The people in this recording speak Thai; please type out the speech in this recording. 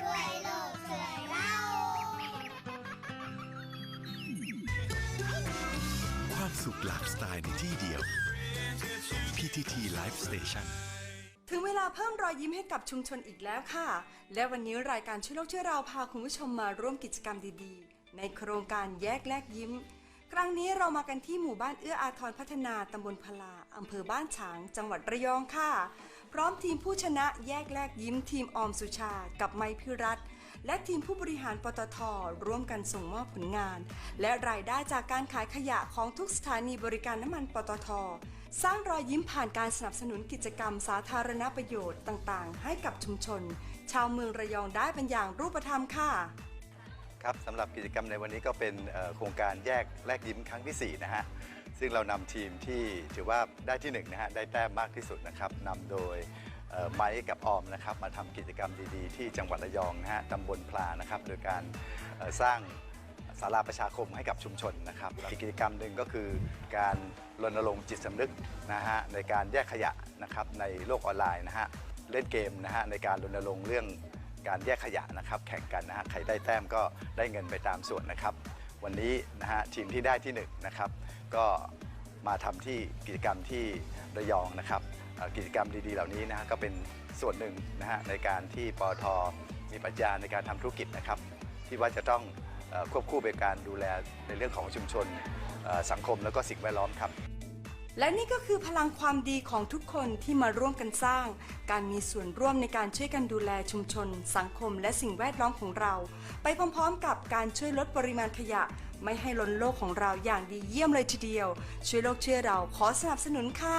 ช่วยโลกช่วยเราความสุขหลากสไตล์ในที่เดียว PTT Live Station ถึงเวลาเพิ่มรอยยิ้มให้กับชุมชนอีกแล้วค่ะ และวันนี้รายการช่วยโลกช่วยเราพาคุณผู้ชมมาร่วมกิจกรรมดีๆ ในโครงการแยกแลกยิ้ม ครั้งนี้เรามากันที่หมู่บ้านเอื้ออาทรพัฒนาตำบลพลาอำเภอบ้านฉาง จังหวัดระยองค่ะ พร้อมทีมผู้ชนะแยกแลกยิ้มทีมออมสุชา กับไมพิรัตและทีมผู้บริหารปตทร่วมกันส่งมอบผลงาน และรายได้จากการขายขยะของทุกสถานีบริการน้ำมันปตท สร้างรอยยิ้มผ่านการสนับสนุนกิจกรรมสาธารณประโยชน์ต่างๆ ให้กับชุมชน ชาวเมืองระยองได้เป็นอย่างรูปธรรมค่ะครับสำหรับกิจกรรมในวันนี้ก็เป็นโครงการแยกแลกยิ้มครั้งที่ 4 นะฮะ ซึ่งเรานำทีมที่ถือว่าได้ที่1นะฮะได้แต้มมากที่สุดนะครับนำโดยไม้กับออมนะครับมาทำกิจกรรมดีๆ ที่จังหวัดระยองนะฮะตำบลพลานะครับโดยการสร้างศาลาประชาคมให้กับชุมชนนะครับอีกกิจกรรมหนึ่งก็คือการรณรงค์จิตสำนึกนะฮะในการแยกขยะนะครับในโลกออนไลน์นะฮะเล่นเกมนะฮะในการรณรงค์เรื่องการแยกขยะนะครับแข่งกันนะฮะใครได้แต้มก็ได้เงินไปตามส่วนนะครับ วันนี้นะฮะทีมที่ได้ที่1นงนะครับก็มาทำที่กิจกรรมที่ระยองนะครับกิจกรรมดีๆ เหล่านี้นะฮะก็เป็นส่วนหนึ่งนะฮะในการที่ปอทมีปรัชญาในการทำธุรกิจนะครับ ที่ว่าจะต้องควบคู่ไปการดูแลในเรื่องของชุมชนสังคมแล้วก็สิ่งแวดล้อมครับ และนี่ก็คือพลังความดีของทุกคนที่มาร่วมกันสร้าง การมีส่วนร่วมในการช่วยกันดูแลชุมชน สังคม และสิ่งแวดล้อมของเรา ไปพร้อมๆ กับการช่วยลดปริมาณขยะ ไม่ให้ล้นโลกของเราอย่างดีเยี่ยมเลยทีเดียว ช่วยโลกช่วยเราขอสนับสนุนค่ะ